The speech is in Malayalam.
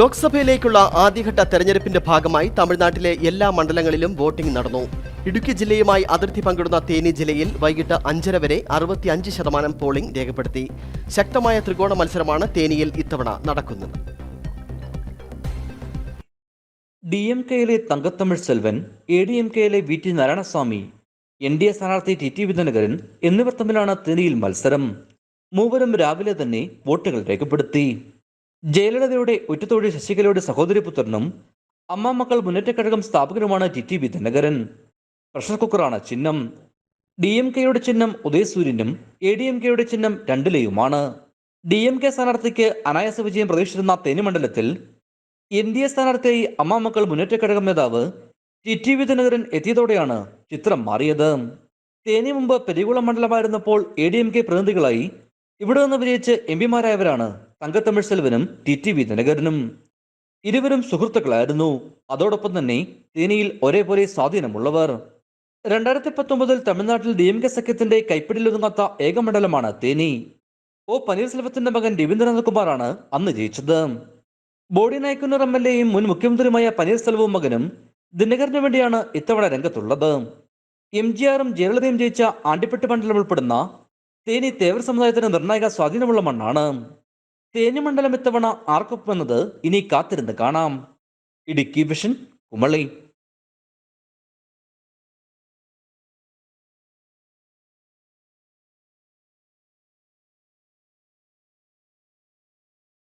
ലോക്സഭയിലേക്കുള്ള ആദ്യഘട്ട തെരഞ്ഞെടുപ്പിന്റെ ഭാഗമായി തമിഴ്നാട്ടിലെ എല്ലാ മണ്ഡലങ്ങളിലും വോട്ടിംഗ് നടന്നു. ഇടുക്കി ജില്ലയുമായി അതിർത്തി പങ്കിടുന്ന തേനി ജില്ലയിൽ വൈകിട്ട് അഞ്ചര വരെ അറുപത്തിയഞ്ച് ശതമാനം പോളിംഗ് രേഖപ്പെടുത്തി. ശക്തമായ ത്രികോണ മത്സരമാണ് തേനിയിൽ ഇത്തവണ നടക്കുന്നത്. ഡി എം കെയിലെ Thangatamil Selvan A D M കെയിലെ V T Narayanaswamy N D A സ്ഥാനാർത്ഥി ടി ടി വിധനകരൻ എന്നിവർ തമ്മിലാണ് തേനിയിൽ മത്സരം. മൂവരും രാവിലെ തന്നെ വോട്ടുകൾ രേഖപ്പെടുത്തി. ജയലളിതയുടെ ഒറ്റത്തോഴി ശശികലയുടെ സഹോദരിപുത്രനും അമ്മാമക്കൾ മുന്നേറ്റക്കഴകം സ്ഥാപകനുമാണ് ടി ടി വിധനകരൻ പ്രഷർ കുക്കറാണ് ചിഹ്നം. ഡി എം കെയുടെ ചിഹ്നം ഉദയസൂര്യനും എ ഡി എം കെയുടെ ചിഹ്നം രണ്ടിലെയുമാണ്. ഡി എം കെ സ്ഥാനാർത്ഥിക്ക് അനായാസ വിജയം പ്രതീക്ഷിച്ചിരുന്ന തേനി മണ്ഡലത്തിൽ എൻ ഡി എ സ്ഥാനാർത്ഥിയായി അമ്മാമക്കൾ മുന്നേറ്റക്കഴകം നേതാവ് ടി ടി വിധനഗരൻ എത്തിയതോടെയാണ് ചിത്രം മാറിയത്. തേനി മുമ്പ് പെരികുളം മണ്ഡലമായിരുന്നപ്പോൾ എ ഡി എം കെ പ്രതിനിധികളായി ഇവിടെ നിന്ന് വിജയിച്ച് എം പിമാരായവരാണ് തങ്കത്തമിഴ് സെൽവനും ടി ടി വി ദിനകരനും ഇരുവരും സുഹൃത്തുക്കളായിരുന്നു. അതോടൊപ്പം തന്നെ തേനിയിൽ ഒരേപോലെ സ്വാധീനമുള്ളവർ. രണ്ടായിരത്തി പത്തൊമ്പതിൽ തമിഴ്നാട്ടിൽ ഡി എം കെ സഖ്യത്തിന്റെ കൈപ്പിടിയിലൊതുങ്ങാത്ത ഏകമണ്ഡലമാണ് തേനി. ഒ പനീർസെൽവത്തിന്റെ മകൻ രവീന്ദ്രനാഥ് കുമാറാണ് അന്ന് ജയിച്ചത്. ബോഡി നായ്ക്കുന്നർ എം എൽ എയും മുൻ മുഖ്യമന്ത്രിയുമായ പനീർസെൽവവും മകനും ദിനകരന് വേണ്ടിയാണ് ഇത്തവണ രംഗത്തുള്ളത്. എം ജി ആറും ജയലളിതയും ജയിച്ച ആണ്ടിപ്പെട്ട് മണ്ഡലം ഉൾപ്പെടുന്ന തേനി തേവർ സമുദായത്തിന് നിർണായക സ്വാധീനമുള്ള മണ്ണാണ്. തേനി മണ്ഡലം ഇത്തവണ ആർക്കൊപ്പമെന്നത് ഇനി കാത്തിരുന്ന് കാണാം. ഇടുക്കി വിഷൻ കുമളി.